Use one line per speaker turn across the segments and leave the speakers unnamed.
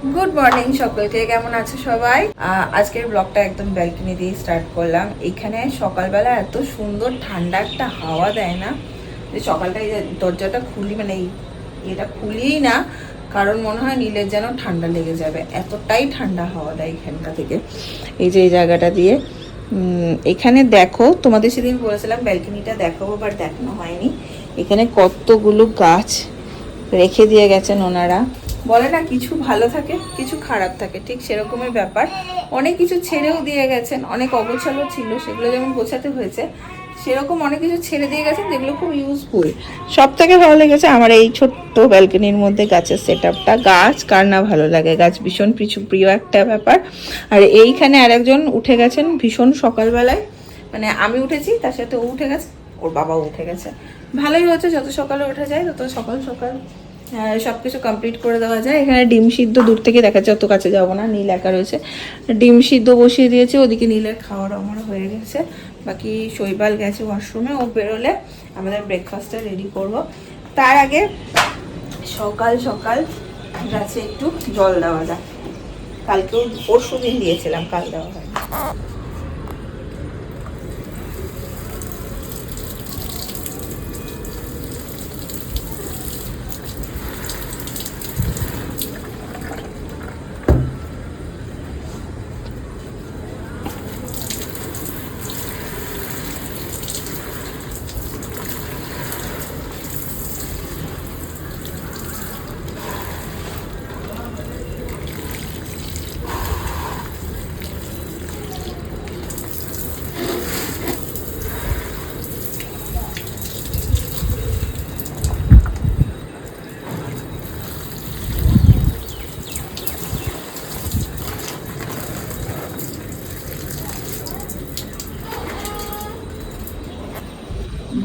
Good morning সকলকে, কেমন আছো সবাই? আজকের ব্লগটা একদম ব্যালকনি দিয়ে স্টার্ট করলাম। এখানে সকালবেলা এত সুন্দর ঠান্ডা একটা হাওয়া দেয় না যে সকালটাই দরজাটা খুলি মানে এটা খুলিই না, কারণ মনে হয় নীলের যেন ঠান্ডা লেগে যাবে। এতটাই ঠান্ডা হাওয়া দেয় এখানটা থেকে। এই যে এই জায়গাটা দিয়ে। এখানে দেখো, তোমাদের সেদিন বলেছিলাম ব্যালকনিটা দেখাবো বাট দেখানো হয়নি। এখানে কতগুলো গাছ রেখে দিয়ে গেছেন ওনারা। বলে না, কিছু ভালো থাকে, কিছু খারাপ থাকে, ঠিক সেরকমই ব্যাপার। অনেক কিছু ছেড়েও দিয়ে গেছেন, অনেক অগোছালো ছিল, সেগুলো যেমন গোছাতে হয়েছে, সেরকম অনেক কিছু ছেড়ে দিয়ে গেছেন যেগুলো খুব ইউজফুল সব থেকে ভালো লেগেছে আমার এই ছোট্ট ব্যালকনির মধ্যে গাছের সেট আপটা গাছ, কার না ভালো লাগে? গাছ ভীষণ পিছু, প্রিয় একটা ব্যাপার। আর এইখানে আরেকজন উঠে গেছেন ভীষণ সকালবেলায়। মানে আমি উঠেছি, তার সাথে ও উঠে গেছে, ওর বাবাও উঠে গেছে। ভালোই হচ্ছে যত সকালে উঠে যায়, তত সকাল সকাল সব কিছু কমপ্লিট করে দেওয়া যায়। এখানে ডিম সিদ্ধ দূর থেকে দেখা যাচ্ছে অত কাছে যাব না, নীল একা রয়েছে। ডিম সিদ্ধ বসিয়ে দিয়েছে, ওদিকে নীলের খাওয়ার আমার হয়ে গেছে। বাকি শৈবাল গেছে ওয়াশরুমে ও বেরোলে আমাদের ব্রেকফাস্টটা রেডি করব। তার আগে সকাল সকাল গাছে একটু জল দেওয়া যায় কালকেও পরশু দিন দিয়েছিলাম, কাল দেওয়া হয়নি।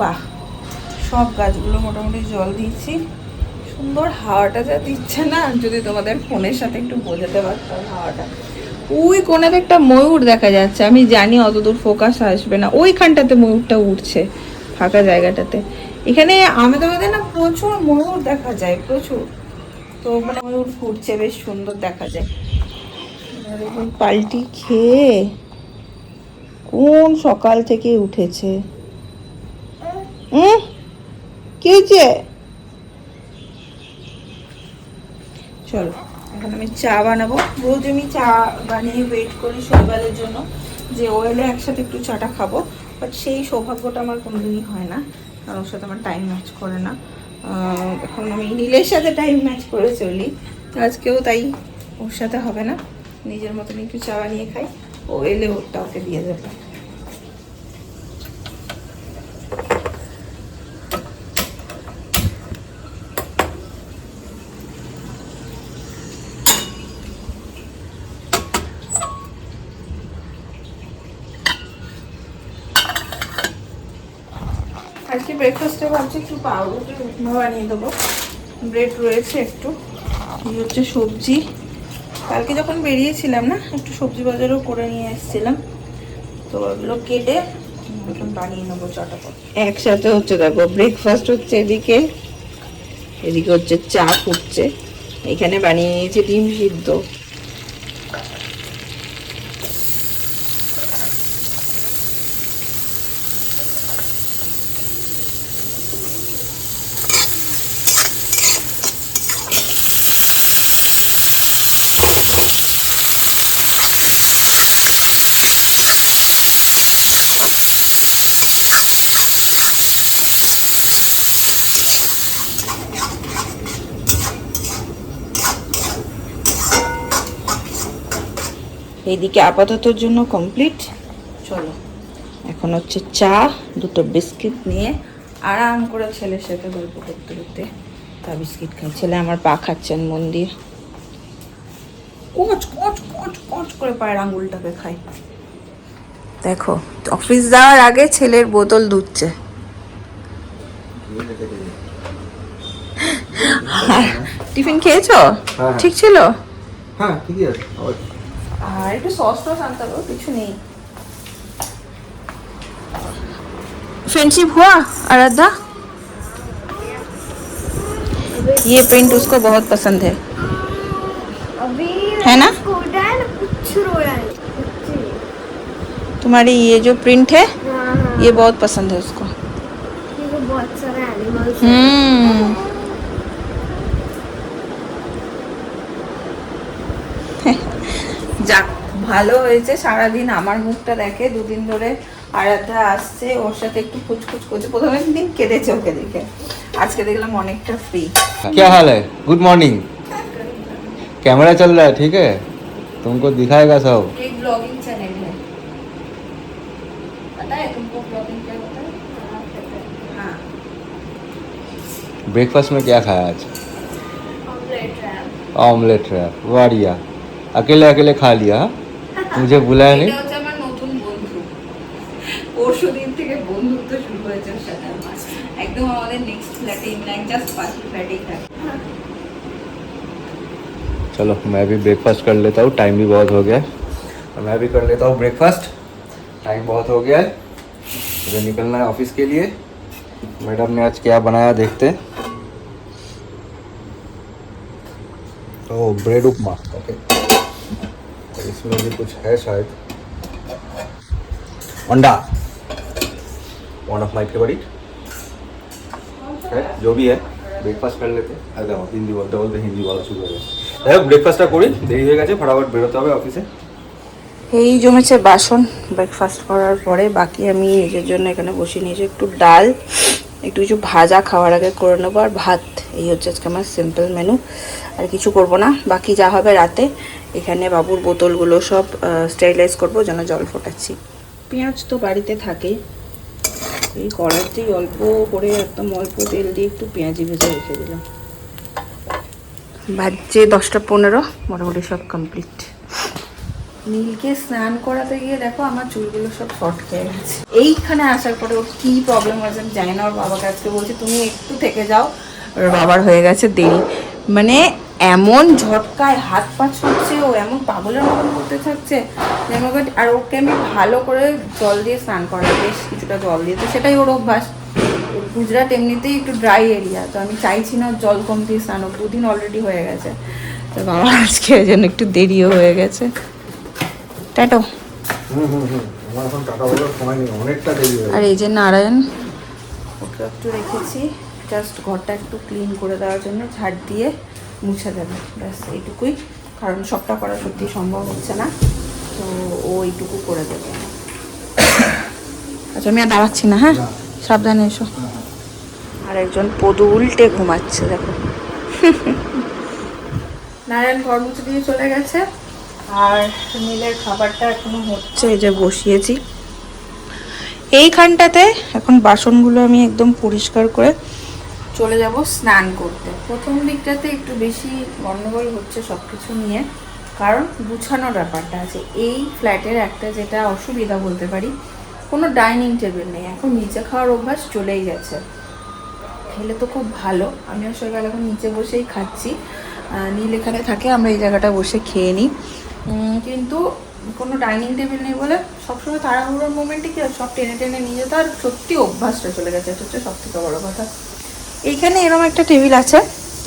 বাহ, সব গাছগুলো মোটামুটি জল দিচ্ছি। সুন্দর হাওয়াটা যা দিচ্ছে না, যদি তোমাদের ফোনের সাথে একটু বোঝাতে পারতাম হাওয়াটা। ওই কোণের একটা ময়ূর দেখা যাচ্ছে, আমি জানি অতদূর ফোকাস আসবে না, ওইখানটাতে ময়ূরটা উঠছে, ফাঁকা জায়গাটাতে। এখানে আমেদাবাদে না প্রচুর ময়ূর দেখা যায়, প্রচুর। তো মানে ময়ূর ফুটছে, বেশ সুন্দর দেখা যায়। পাল্টি খেয়ে কোন সকাল থেকে উঠেছে? হুম কি হয়েছে? চলো, এখন আমি চা বানাবো। রোজ আমি চা বানিয়ে ওয়েট করি শৈবালের জন্য, যে ও এলে একসাথে একটু চাটা খাব। বাট সেই সৌভাগ্যটা আমার কোনোদিনই হয় না, কারণ ওর সাথে আমার টাইম ম্যাচ করে না। এখন আমি নীলের সাথে টাইম ম্যাচ করে চলি। আজকেও তাই ওর সাথে হবে না। নিজের মতন একটু চা বানিয়ে খাই। ও এলে ওরটা ওকে দিয়ে দেবে আজকে ব্রেকফাস্টে ভাবছি একটু পাউরুটি উপমা বানিয়ে দেবো। ব্রেড রয়েছে একটু, এই হচ্ছে সবজি। কালকে যখন বেরিয়েছিলাম না, একটু সবজি বাজারও করে নিয়ে এসেছিলাম। তো ওগুলো কেটে বানিয়ে নেব চটাপট। একসাথে হচ্ছে দেখো ব্রেকফাস্ট হচ্ছে এদিকে এদিকে হচ্ছে চা ফুটছে এখানে বানিয়ে নিয়েছি ডিম সিদ্ধ। এইদিকে আপাততর জন্য কমপ্লিট চলো। এখন হচ্ছে চা দুটো বিস্কিট নিয়ে আরাম করে ছেলের সাথে গল্প করতে করতে তা বিস্কিট খাই। ছেলে আমার পা খাচ্ছেন মন্দির। কোচ কোচ কোচ কোচ করে পায়ের আঙুলটাকে খাই। দেখো অফিস যাওয়ার আগে ছেলের বোতল ধুচ্ছে টিফিন খেয়েছো?
হ্যাঁ।
ঠিক ছিল?
হ্যাঁ ঠিকই আছে।
আর একটু সস টস আনতে হবে কিছু নেই फ्रेंडशिप हुआ आराधा ये प्रिंट उसको बहुत पसंद है
अभी
है ना?
इसको उड़ान कुछ उड़ान
तुम्हारी ये जो प्रिंट है
हाँ हाँ
ये बहुत पसंद है उसको
ये तो बहुत सारे एनिमल्स
হুম ভালো হয়েছে সারাদিন আমার মুখটা দেখে দুদিন ধরে আরাধ্যা আসছে ওর সাথে একটু ফুচকুচ করছে প্রথমে দিন কেঁদেছে ওকে দেখে আজকে দেখলাম অনেকটা ফ্রি
क्या हाल है गुड मॉर्निंग कैमरा चल रहा है ठीक है तुमको दिखाएगा सब
एक ब्लॉगिंग चैनल है पता है तुमको ब्लॉगिंग क्या होता है हाँ
ब्रेकफास्ट में क्या खाया आज
omelette rap
omelette rap Wadia अकेले अकेले खा लिया हाँ? मुझे बुलाया
এটা
नहीं
হচ্ছে আমার নতুন বন্ধু পরশু দিন থেকে বন্ধুত্ব শুরু হয়েছে ওর সাথে আমার একদম আমাদের নেক্সট ফ্ল্যাটে ইনলাইন জাস্ট পাশের ফ্ল্যাটেই থাকে
चलो मैं भी ब्रेकफास्ट कर लेता हूँ टाइम भी बहुत हो गया है तो मैं भी कर लेता हूँ ब्रेकफास्ट टाइम बहुत हो गया है मुझे निकलना है ऑफिस के लिए मैडम ने आज क्या बनाया देखते हैं ओ ब्रेड उपमा ओके तो इसमें भी कुछ है शायद अंडा वन ऑफ माई फेवरिट है जो भी है ব্রেকফাস্ট করে লেতে আর দেখো হিন্দি বলতে বলতে হিন্দি বলা শুরু হয়ে গেছে যাই হোক ব্রেকফাস্টটা করি দেরি হয়ে গেছে ফটাফট বেরোতে হবে অফিসে
এই জমেছে বাসন ব্রেকফাস্ট করার পরে বাকি আমি নিজের জন্য এখানে বসে নিয়েছি একটু ডাল একটু কিছু ভাজা খাওয়ার আগে করে নেবো আর ভাত এই হচ্ছে আজকে আমার সিম্পল মেনু আর কিছু করব না বাকি যা হবে রাতে এখানে বাবুর বোতলগুলো সব স্টেরিলাইজ করব যেন জল ফোটাচ্ছি। পেঁয়াজ তো বাড়িতে থাকেই এই কড়াইতেই অল্প করে একদম অল্প তেল দিয়ে একটু পেঁয়াজি ভেজে রেখে দিলাম। বাজছে দশটা পনেরো মোটামুটি সব কমপ্লিট নীলকে স্নান করাতে গিয়ে দেখো আমার চুলগুলো সব শর্ট খেয়ে গেছে। এইখানে আসার পরে ওর কী প্রবলেম হয়েছে আমি জানি না ওর বাবাকে আজকে বলছি তুমি একটু থেকে যাও। ওর বাবার হয়ে গেছে দেরি। মানে এমন ঝটকায় হাত পা ছুটছে ও এমন পাগলের মতন করতে থাকছে আমাকে আর ওকে আমি ভালো করে জল দিয়ে স্নান করাই বেশ কিছুটা জল দিয়ে। তো সেটাই ওর অভ্যাস। গুজরাট এমনিতেই একটু ড্রাই এরিয়া তো আমি চাইছি না জল কম দিয়ে স্নান হোক। দুদিন অলরেডি হয়ে গেছে। তো বাবা আজকে জন্য একটু দেরিও হয়ে গেছে। টাটো। আর এই যে নারায়ণ ওকে একটু রেখেছি। জাস্ট ঘরটা একটু ক্লিন করে দেওয়ার জন্য ঝাড় দিয়ে মুছে দেবে ব্যাস এইটুকুই। কারণ সবটা করা সত্যি সম্ভব হচ্ছে না তো ও এইটুকু করে দেবে। আচ্ছা আমি আর দাঁড়াচ্ছি না হ্যাঁ? সাবধানে এসো। আর একজন পদু উল্টে ঘুমাচ্ছে দেখো। নারায়ণ ঘর মুছে দিয়ে চলে গেছে। আর নীলের খাবারটা এখনও হচ্ছে এই যে বসিয়েছি। এইখানটাতে এখন বাসনগুলো আমি একদম পরিষ্কার করে চলে যাব স্নান করতে। প্রথম দিকটাতে একটু বেশি গন্ডগোল হচ্ছে সব কিছু নিয়ে, কারণ গুছানোর ব্যাপারটা আছে। এই ফ্ল্যাটের একটা যেটা অসুবিধা বলতে পারি, কোনো ডাইনিং টেবিল নেই। এখন নিচে খাওয়ার অভ্যাস চলেই গেছে। খেলে তো খুব ভালো। আমি আসলে এখন নিচে বসেই খাচ্ছি। নীল এখানে থাকে, আমরা এই জায়গাটা বসে খেয়ে নিই। কিন্তু কোনো ডাইনিং টেবিল নেই বলে সবসময় তাড়াহুড়োর মোমেন্টে কি সব টেনে টেনে নিয়ে যেতে আর সত্যি অভ্যাসটা চলে গেছে। এটা হচ্ছে সব থেকে বড়ো কথা। এইখানে এরকম একটা টেবিল আছে,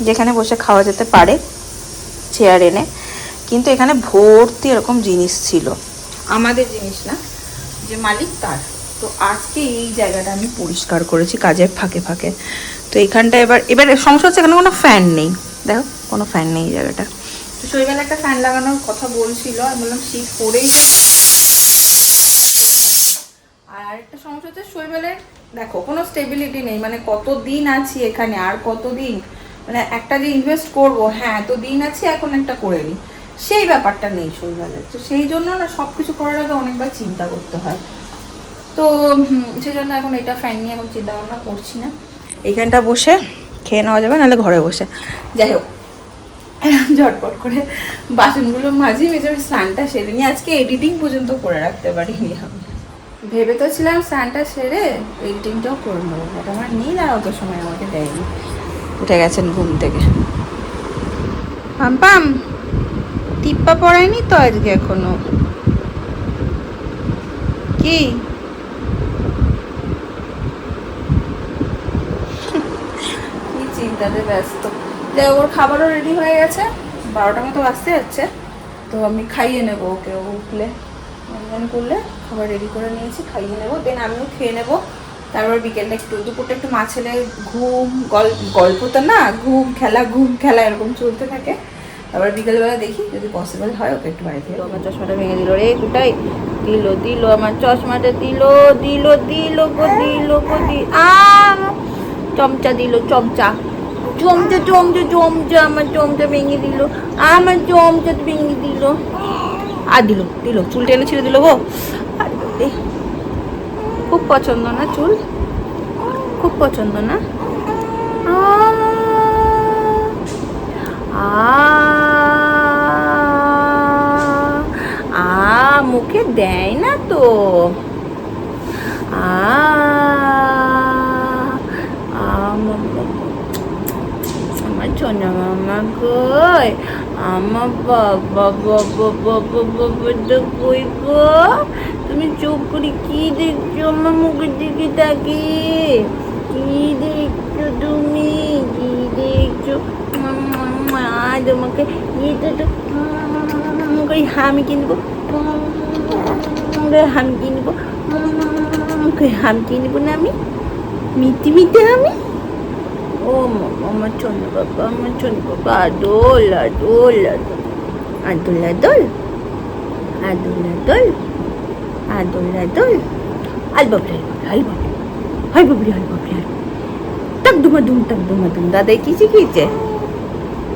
যেখানে বসে খাওয়া যেতে পারে চেয়ার এনে। কিন্তু এখানে ভর্তি এরকম জিনিস ছিল। আমাদের জিনিস না, যে মালিক তার। তো আজকে এই জায়গাটা আমি পরিষ্কার করেছি কাজের ফাঁকে ফাঁকে। তো এইখানটা এবার এবার সমস্যা হচ্ছে এখানে কোনো ফ্যান নেই। দেখো, কোনো ফ্যান নেই এই জায়গাটা। তো শৈবাল একটা ফ্যান লাগানোর কথা বলছিল, আমি বললাম শীত পড়েই আর আরেকটা সমস্যা হচ্ছে শৈবালের দেখো, কোনো স্টেবিলিটি নেই। মানে কত দিন আছি এখানে, আর কত দিন মানে একটা যে ইনভেস্ট করব হ্যাঁ এত দিন আছি, এখন একটা করে নিই সেই ব্যাপারটা নেই শৈবালের তো সেই জন্য না সব কিছু করার আগে অনেকবার চিন্তা করতে হয়। তো সেই জন্য এখন এটা ফ্যান নিয়ে এখন চিন্তা ভাবনা করছি না। এইখানটা বসে খেয়ে নেওয়া যাবে, নাহলে ঘরে বসে। যাই হোক, ঝটপট করে বাসনগুলো মাঝে মেঝে স্নানটা সেরে নিয়ে আজকে এডিটিং পর্যন্ত করে রাখতে পারিনি আমি। ভেবে তো ছিলাম স্নানটা সেরে এডিটিংটাও করে নেব বাট আমার নীল আর অত সময় আমাকে দেয়নি। উঠে গেছেন ঘুম থেকে। পাম পাম, টিপ্পা পড়ায়নি তো আজকে এখনও? কি? চিন্তাতে ব্যস্ত। যাই ওর খাবারও রেডি হয়ে গেছে, বারোটা মতো বাজতে যাচ্ছে, তো আমি খাইয়ে নেব ওকে, ও উঠলে করলে খাবার রেডি করে নিয়েছি, খাইয়ে নেব দেন আমিও খেয়ে নেব। তারপর বিকেলটা একটু, দুপুরটা একটু মা ছেলে ঘুম গল্প তো না, ঘুম, খেলা ঘুম, খেলা এরকম চলতে থাকে। তারপর বিকেলবেলা দেখি যদি পসিবল হয়, ওকে একটু বাড়ি থেকে আমার চশমাটা ভেঙে দিল রে কুটাই দিল দিল, আমার চশমাটা দিল দিল দিল গো দিল গো দিল চমচা দিল, চমচা। চমচা চমচা চমচা, আমার চমচা ভেঙে দিল, আমার চমচা ভেঙে দিল। আর দিল দিল চুল টেনে ছিঁড়ে দিল গো। আর খুব পছন্দ না চুল খুব পছন্দ না আ মুখে দেয় না তো আ আমার সোনা মামা কই আমার বাবা বাবা বাবা বাবা তো কই গো? তুমি চুপ করে কি দেখছ? আমার মুখের দিকে তাকিয়ে। কি দেখছ তুমি? কি দেখছ? তোমাকে এটা তো করে হামি কিনবো। করে হামি কিনবো। করে হামি কিনবো না আমি? মিটি মিটি আমি mama chon baba, mamacon baba. Adol, adol, adol. Adol, adol. Adol, adol. Adol, adol. Albabri, albabri. Albabri, albabri, albabri. Tak dumadum, tak dumadum. Daday kisi kisi.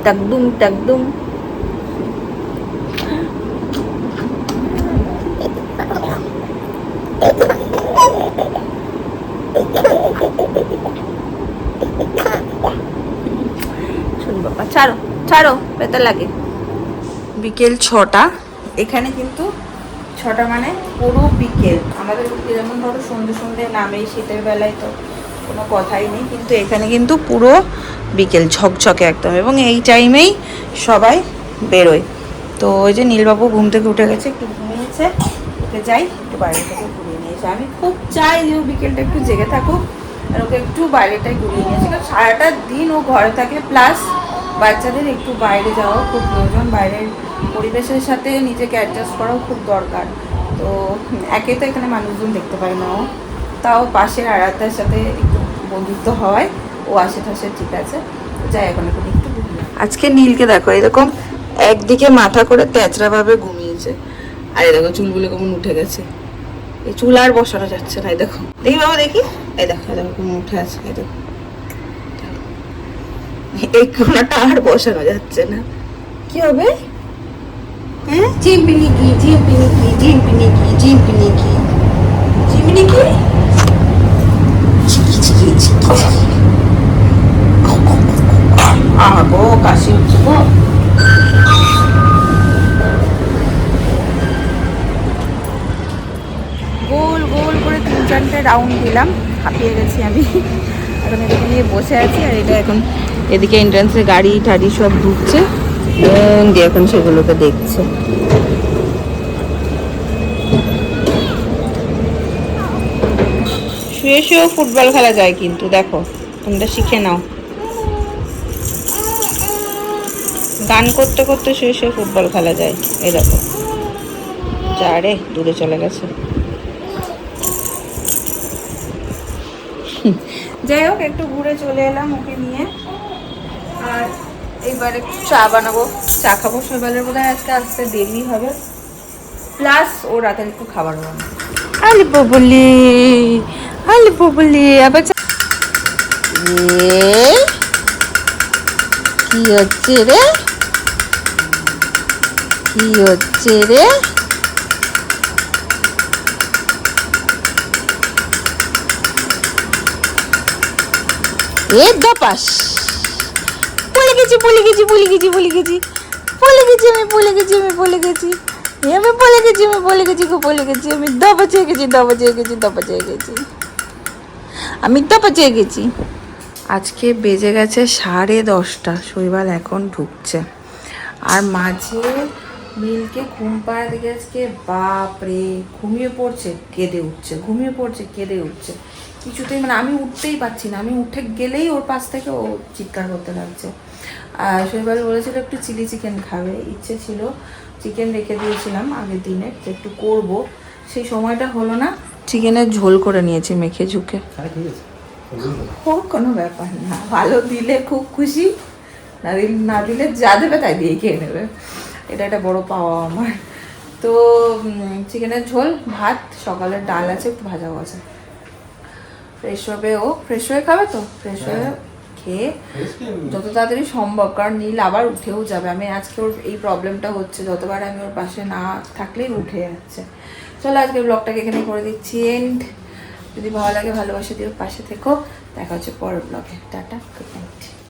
Tak dum, tak dum. Tak dum. ছাড়ো পেতে লাগে। বিকেল ছটা। এখানে কিন্তু ছটা মানে পুরো বিকেল। আমাদের যেমন ধরো সন্ধে সন্ধে নামে শীতের বেলায় তো কোনো কথাই নেই কিন্তু এখানে কিন্তু পুরো বিকেল ঝকঝকে একদম। এবং এই টাইমেই সবাই বেরোয়। তো ওই যে নীলবাবু ঘুম থেকে উঠে গেছে একটু ঘুমিয়েছে ওকে যাই একটু বাইরে থেকে ঘুরিয়ে নিয়েছে আমি খুব চাই যে ও বিকেলটা একটু জেগে থাকুক আর ওকে একটু বাইরেটাই ঘুরিয়ে নিয়েছে কারণ সারাটা দিন ও ঘরে থাকে প্লাস বাচ্চাদের একটু বাইরে যাওয়া খুব প্রয়োজন, বাইরের পরিবেশের সাথে নিজেকে অ্যাডজাস্ট করাও খুব দরকার। তো একে তো এখানে মানুষজন দেখতে পায় না ও। তাও পাশের আড়াতার সাথে একটু বন্ধুত্ব হওয়ায় ও ঠাসে, ঠিক আছে। যাই, এখন এখন একটু আজকে নীলকে দেখো, এরকম একদিকে মাথা করে তেচড়া ভাবে ঘুমিয়েছে। আর দেখো চুলগুলো কেমন উঠে গেছে। এই চুল আর বসানো যাচ্ছে না, এই দেখো। দেখি বাবা, দেখি। এই দেখো এই দেখো উঠে আছে, এই দেখো। এই কোনাটা আর বসানো যাচ্ছে না। কি হবে? হ্যাঁ? চিম্পিনি কি চিম্পিনি কি চিম্পিনি কি চিম্পিনি কি চিম্পিনি কি চিকি চিকি চিকি আহ গো কাশি হচ্ছে গো। গোল গোল করে তিন চারটে রাউন্ড দিলাম। হাঁপিয়ে গেছি আমি। এখন এদিকে নিয়ে বসে আছি আর এটা এখন এদিকে এন্ট্রান্সে গাড়ি টাড়ি সব ঢুকছে। দিয়ে এখন সেগুলোকে দেখছে। শুয়ে শুয়েও ফুটবল খেলা যায় কিন্তু দেখো তোমরা শিখে নাও। গান করতে করতে শুয়ে শুয়ে ফুটবল খেলা যায় এই দেখো। যা রে দূরে চলে গেছে। যাই হোক একটু ঘুরে চলে এলাম ওকে নিয়ে। আর এইবার একটু চা বানাবো। চা খাব সকালের বোধহয় আজকে আসতে দেরি হবে। প্লাস ও রাতের একটু খাবার বানাবো। আলি ববলি আলি ববলি আবার কি হচ্ছে রে? কি হচ্ছে রে? এ দপাস। গেছি বলে গেছি বলে গেছি বলে গেছি। বলে গেছি আমি বলে গেছি আমি বলে গেছি। আমি বলে গেছি, আমি বলে গেছি গো বলে গেছি। আমি দপা চেয়ে গেছি দপা চেয়ে গেছি দপা চেয়ে গেছি। আমি দপা চেয়ে গেছি। আজকে বেজে গেছে সাড়ে দশটা, শৈবাল এখন ঢুকছে। আর মাঝে মিলকে ঘুম পাড়াতে গিয়ে আজকে বাপরে ঘুমিয়ে পড়ছে, কেঁদে উঠছে, ঘুমিয়ে পড়ছে, কেঁদে উঠছে। কিছুতেই মানে আমি উঠতেই পারছি না, আমি উঠে গেলেই ওর পাশ থেকে ও চিৎকার করতে লাগছে। আর শৈবাল বলেছিল একটু চিলি চিকেন খাবে। ইচ্ছে ছিল চিকেন রেখে দিয়েছিলাম আগের দিনে একটু করব। সেই সময়টা হলো না। চিকেনের ঝোল করে নিয়েছি মেখে ঝুঁকে। হোক কোনো ব্যাপার না। ভালো দিলে খুব খুশি না দিলে না দিলে যা দেবে তাই দিয়ে খেয়ে নেবে। এটা একটা বড় পাওয়া আমার। তো চিকেনের ঝোল ভাত সকালের ডাল আছে একটু ভাজাও আছে। ফ্রেশ হবে ও। ফ্রেশ হয়ে খাবে তো? ফ্রেশ হয়ে। খেয়ে যত তাড়াতাড়ি সম্ভব কারণ নীল আবার উঠেও যাবে। আমি আজকে ওর এই প্রবলেমটা হচ্ছে যতবার আমি ওর পাশে না থাকলেই উঠে যাচ্ছে। চলো আজকে ব্লগটাকে এখানে করে দিচ্ছি। এন্ড যদি ভালো লাগে ভালোবাসা দিয়ে পাশে থেকো। দেখা হচ্ছে পরের ব্লগে টাটা গুড নাইট